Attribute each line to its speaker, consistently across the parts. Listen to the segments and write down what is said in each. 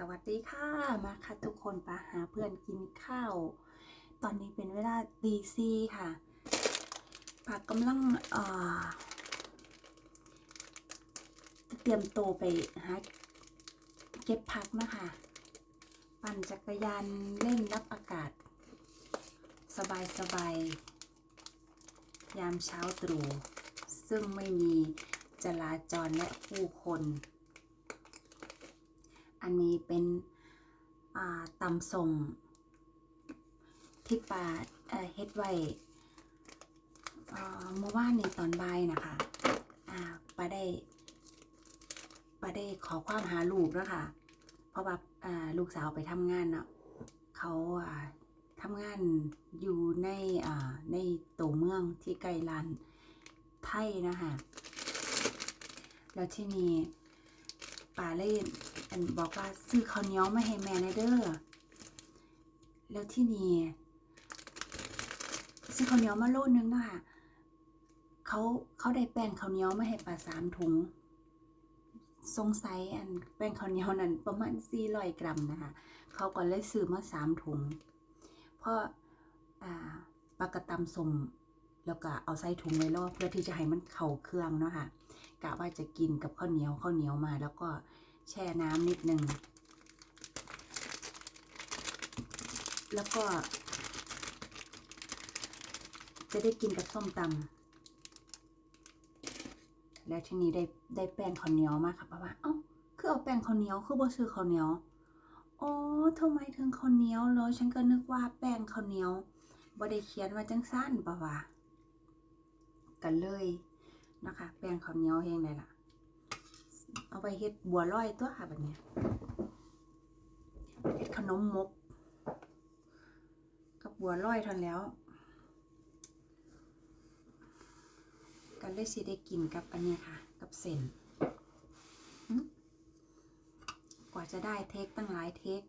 Speaker 1: สวัสดีค่ะ มาค่ะทุกคนปาหาเพื่อนกินข้าว ตอนนี้เป็นเวลาตีซีค่ะปากำลังเอ่อเตรียมตัวไปหาเก็บพักนะคะ ปั่นจักรยานเล่นรับอากาศ สบายสบายๆยามเช้าตรู่ซึ่งไม่มีจราจรและผู้คน อันนี้เป็นอ่าตำส่งที่ปาเฮ็ดไว้เมื่อวานนี้ตอนบ่ายนะคะปาได้ปาได้ขอความหาลูกแล้วค่ะ เพราะว่าลูกสาวไปทำงานเนาะเขาทำงานอยู่ในในตัวเมืองที่ไกลลานไทยนะคะแล้วที่นี่ ป่าเล่นอันบอกว่าซื้อข้าวเหนียวมาให้แม่นเด้อแล้วที่นี่ซื้อข้าวเหนียวมาโลนึงเนาะคะเขาเขาได้แป้งข้าวเหนียวมาให้ป่าสามถุงสงสัยอันแป้งข้าวเหนียวนั้นประมาณ400กรัมนะคะเขาก็เลยซื้อมาสามถุงเพราะอ่าปลากระตำสมแล้วก็เอาใส่ถุงไว้รอบเพื่อที่จะให้มันเข้าเครื่องเนาะค่ะกะว่าจะกินกับข้าวเหนียวข้าวเหนียวมาแล้วก็ แช่น้ำนิดนึงแล้วก็จะได้กินกับส้มตำแล้วทีนี้ได้ได้แป้งข้าวเหนียวมาค่ะป้าว่า เอ้า คือเอาแป้งข้าวเหนียว คือบ่ซื้อข้าวเหนียวอ๋อทำไมถึงข้าวเหนียวเลย ฉันก็นึกว่าแป้งข้าวเหนียวบ่ได้เขียนว่าจังสั้นป่าวะกันเลยนะคะ แป้งข้าวเหนียวแห้งได้ละ เอาไปเฮ็ดบัวลอยตัวค่ะแบบนี้เฮ็ดขนมมก กับบัวลอยทานแล้ว กันเลยสิได้กินกับอันนี้ค่ะ กับเส้นกว่าจะได้เทคตั้งหลายเทค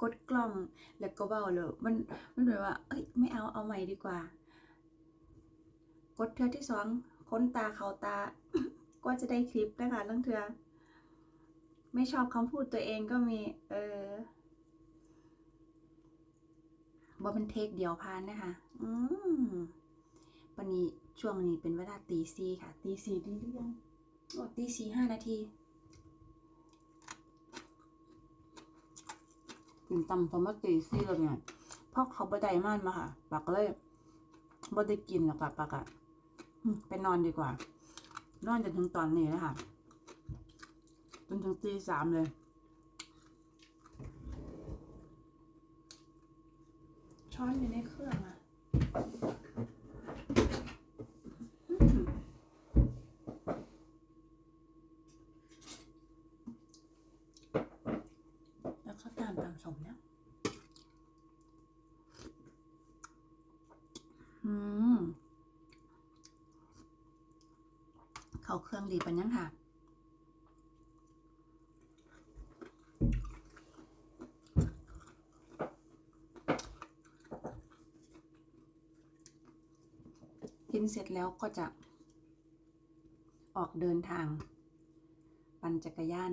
Speaker 1: กดกล้องแล้วก็เบ้าเลยมันมันแบบว่า เอ้ยไม่เอาเอาใหม่ดีกว่า กดเทือที่สองค้นตาเขาตา ก็จะได้คลิปนะคะตั้งเทือไม่ชอบคำพูดตัวเองก็มี เออบ่เป็นเทคเดียวพานนะคะ อืมวันนี้ช่วงนี้เป็นเวลาตีสี่ค่ะ ตีสี่ดีหรือยังโอ้ตีสี่ห้านาทีกินตำสมัตีสี่แล้วเนี่ยพราะเขาบ่ได้ม่านมาค่ะ ปากเลยบ่ได้กินแล้วค่ะปากอะไปนอนดีกว่า นอนจนถึงตอนนี้นะคะจนถึงตีสามเลย ช้อนอยู่ในเครื่องอะแล้วก็ตามตามสมแล้ว อืม เครื่องดีปันยังค่ะ กินเสร็จแล้วก็จะออกเดินทาง ปั่นจักรยาน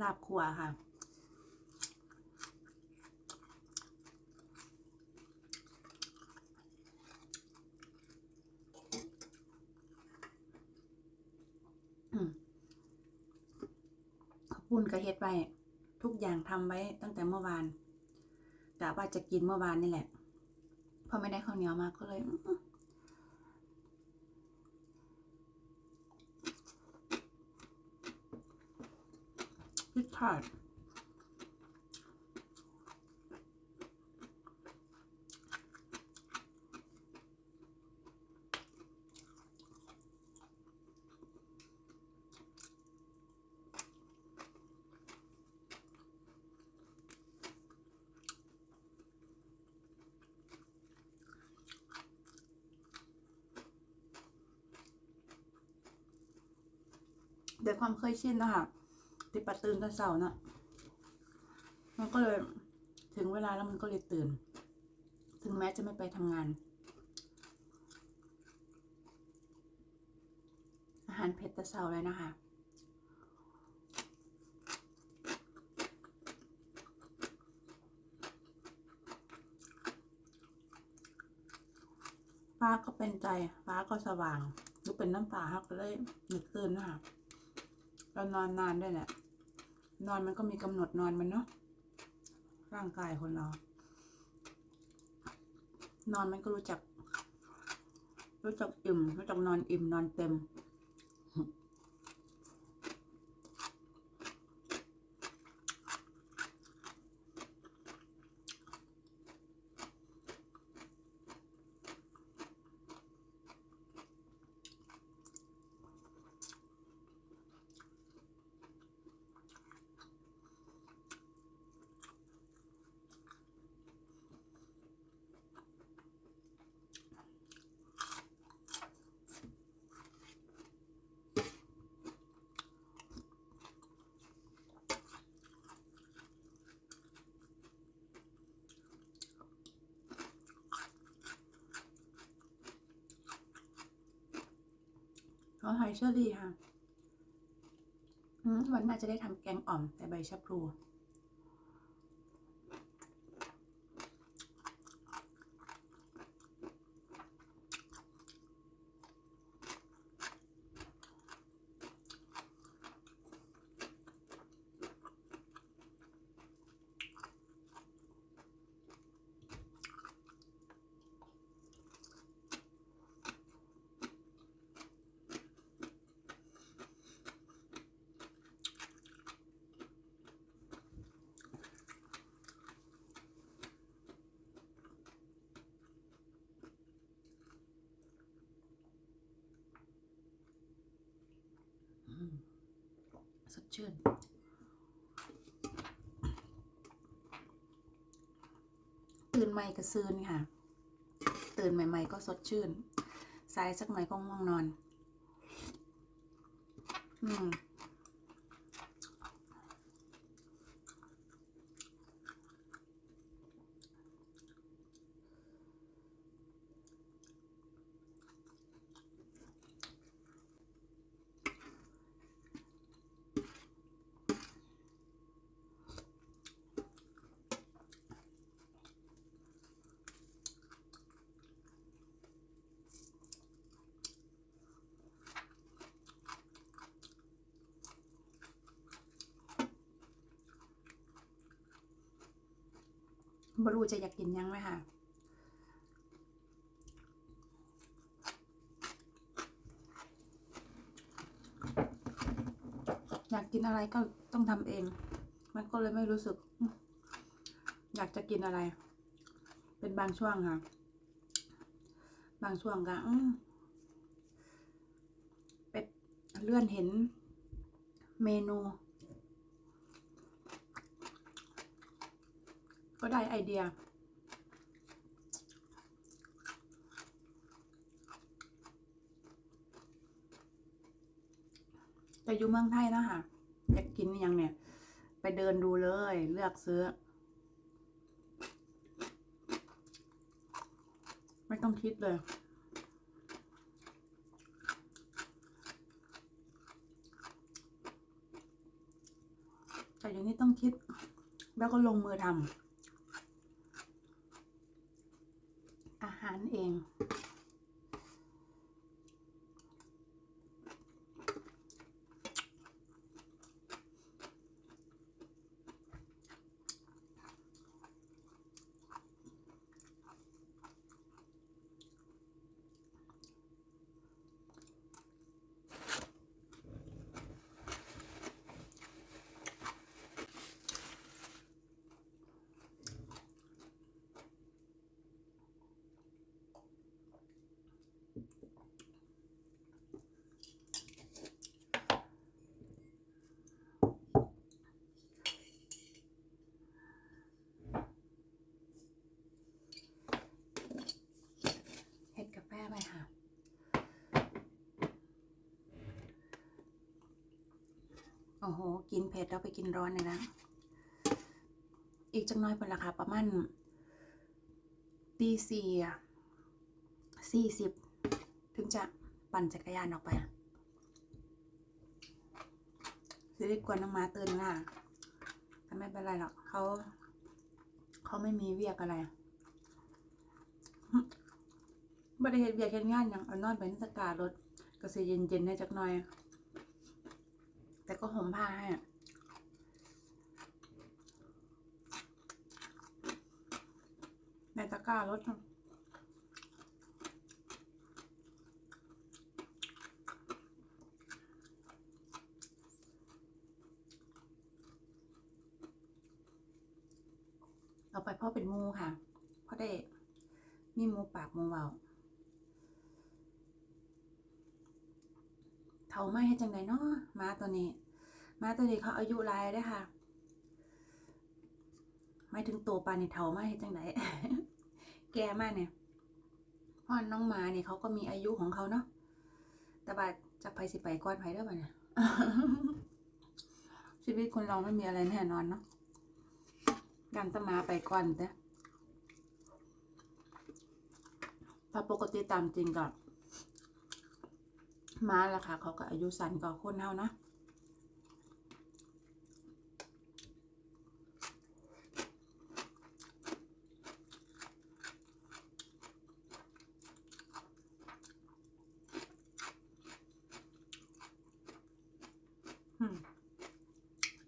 Speaker 1: ลาบขัวค่ะ อืมขอบคุณ กระเฮ็ดไว้ทุกอย่างทำไว้ตั้งแต่เมื่อวานกะว่าจะกินเมื่อวานนี่แหละพอไม่ได้ข้าวเหนียวมาก็เลยอื้อพริกท ด้วยความเคยชินนะคะติดประตื่นแต่เสาร์นะมันก็เลยถึงเวลาแล้วมันก็เลยตื่น ถึงแม้จะไม่ไปทำงาน อาหารเผ็ดแต่เสาร์เลยนะคะฟ้าก็เป็นใจฟ้าก็สว่างดูเป็นน้ำตาฮัก็เลยหนึกตื่นนะคะ เรานอนนานด้วยแหละนอนมันก็มีกำหนดนอนมันเนาะร่างกายคนเรา นอนมันก็รู้จัก รู้จักอิ่มรู้จักนอนอิ่มนอนเต็ม เขาไทยเชอรี่ค่ะ วันน่าจะได้ทำแกงอ่อมแต่ใบชะพลู สดชื่น ตื่นใหม่ก็ซืนค่ะ ตื่นใหม่ๆก็สดชื่น สายสักหน่อยก็ง่วงนอน อืม บรูจะอยากกินยังไหมคะอยากกินอะไรก็ต้องทำเอง มันก็เลยไม่รู้สึก อยากจะกินอะไร เป็นบางช่วงค่ะ บางช่วงก็เป็ดเลื่อนเห็นเมนู ก็ได้ไอเดีย แต่อยู่เมืองไทยนะคะอยากกินยังเนี่ย ไปเดินดูเลย เลือกซื้อ ไม่ต้องคิดเลยแต่อย่างนี้ต้องคิด แล้วก็ลงมือทำอาหา โอ้โห กินเผ็ดแล้วไปกินร้อนเลยนะ อีกจังน้อยเป็นราคาประมาณตีสี่สี่สิบถึงจะปั่นจักรยานออกไปสิได้กวนน้องมาตื่นนะแต่ไม่เป็นไรหรอกเขาเขาไม่มีเวียกอะไรบ่ได้เฮ็ดเวียกเฮ็ดงานหยังเอานอนไปนตะกร้ารถก็สิเย็นๆให้จักหน่อย แต่ก็ห่มผ้าให้ในตะกร้ารถเอาไปพ่อเป็นมูค่ะพ่อได้มีมูปากมูเบา เท่าไม่ให้จังไดเนาะหมาตัวนี้หมาตัวนี้เขาอายุหลายได้ค่ะไม่ถึงตัวปานนี่เท่าไม่ให้จังไดแก่มากเนี่ยพ่อน้องหมาเนี่ยเขาก็มีอายุของเขาเนาะแต่บาดจะไปสิไปก้อนไผได้อบ่เนี่ยชีวิตคนเราไม่มีอะไรแน่นอนเนาะการตะมาไปก่อนเด้อถ้าปกติตามจริงก็ ม้าล่ะค่ะ เขาก็อายุสั้นกว่าคนเฮานะ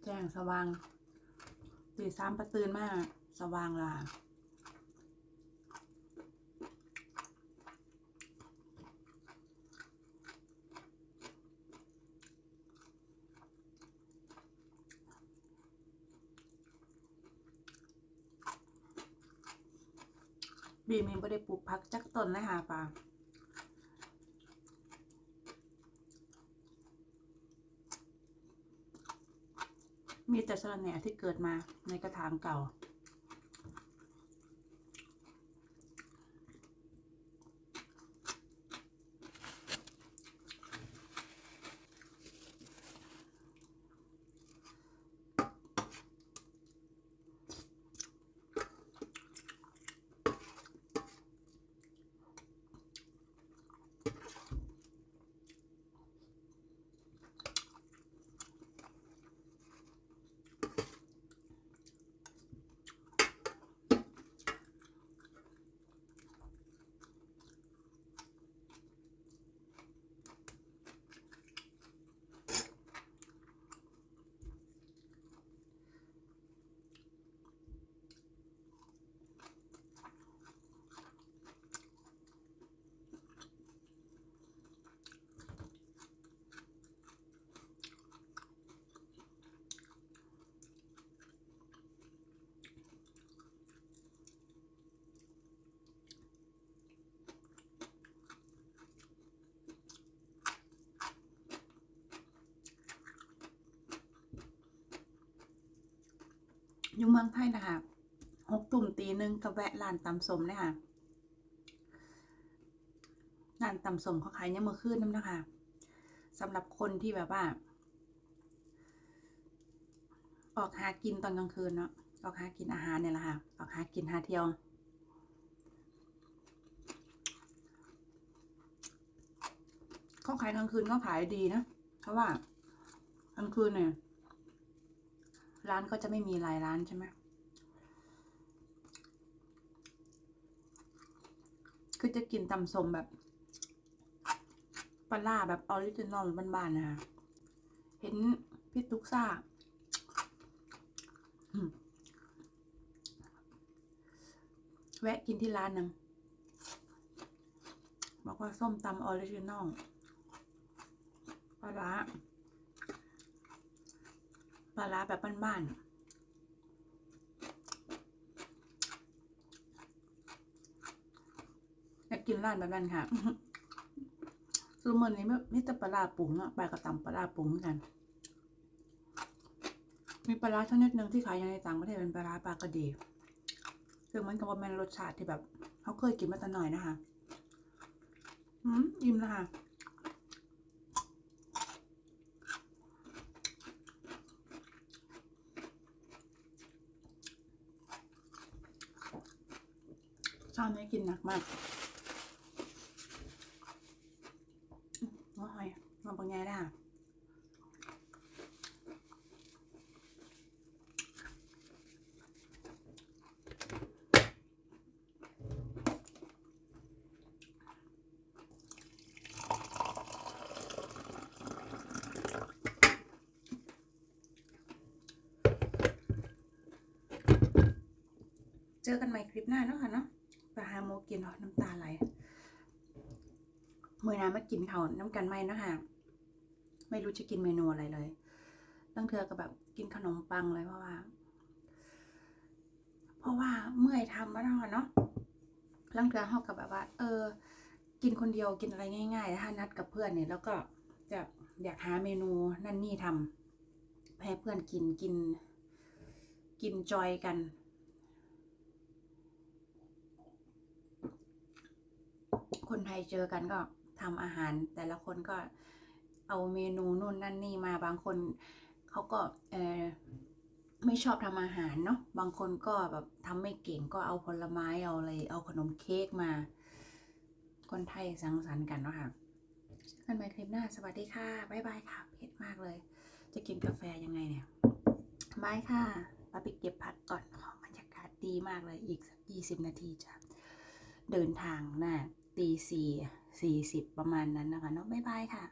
Speaker 1: แจ้งสว่างตีสามประตื่นมาก สว่างล่ะ บีมีไม่ได้ปลูกพักจักต้นเลยค่ะปลามีแต่สะระแหน่ที่เกิดมาในกระถางเก่า อยู่เมืองไทยนะคะหกตุ่มตีหนึ่งกับแวะร้านตำสมเลยค่ะร้านตำสมเขาขายเนี่ยามมื่อคืนน้ำนะคะสำหรับคนที่แบบว่า ออกหากินตอนกลางคืนเนาะออกหากินอาหารเนี่ยแหละค่ะ ออกหากินหาเที่ยวเขาขายกลางคืนก็ขายดีนะ เพราะว่ากลางคืนเนี่ย ร้านก็จะไม่มีหลายร้านใช่ไหมคือจะกินตำสมแบบปลาแบบออริจินอลบ้านๆนะคะเห็นพี่ตุ๊กซ่าแวะกินที่ร้านหนึ่งบอกว่าส้มตำออริจินอลปลาร้า ปลาร้าแบบบ้านๆอยากกินร้านแบบนั้นค่ะซูเมอร์นี้ไม่ไม่แต่ปลาปรุงอะปลากระตำปลาปรุงเหมือนกัน มีปลาชนิดหนึ่งที่ขายอยู่ในต่างประเทศเป็นปลาปลากระดีซึ่งมันก็ว่าเป็นรสชาติที่แบบ เขาเคยกินมาแต่หน่อยนะคะ อืมอิ่มแล้วค่ะ กินหนักมากหัวหอยมันเป็นไงได้เจอกันใหม่คลิปหน้าเนาะค่ะเนาะ กินเนาะน้ำตาไหลเมื่อนามากินเขาน้ำกันไมเนาะค่ะไม่รู้จะกินเมนูอะไรเลยตั้งเธอก็แบบกินขนมปังเลยเพราะว่า เพราะว่าเมื่อยทำมาแล้วอะเนาะลังเธอเขากับแบบว่า เออ กินคนเดียวกินอะไรง่ายๆถ้านัดกับเพื่อนเนี่ย แล้วก็จะอยากหาเมนูนั่นนี่ทำให้เพื่อนกินกิน กินจอยกัน คนไทยเจอกันก็ทำอาหาร แต่ละคนก็เอาเมนูนู่นนั่นนี่มาบางคนเขาก็เออไม่ชอบทำอาหารเนาะบางคนก็แบบทำไม่เก่งก็เอาผลไม้เอาอะไรเอาขนมเค้กมา คนไทยสังสรรค์กันเนาะค่ะกันใหม่คลิปหน้าสวัสดีค่ะบ๊ายบายค่ะเผ็ดมากเลย จะกินกาแฟยังไงเนี่ยบายค่ะปาไปเก็บผักก่อนอ๋อบรรยากาศดีมากเลยอีกสักยี่สิบนาทีจะเดินทางน่ะ ตีสี่สี่สิบประมาณนั้นนะคะเนาะบ๊ายบายค่ะ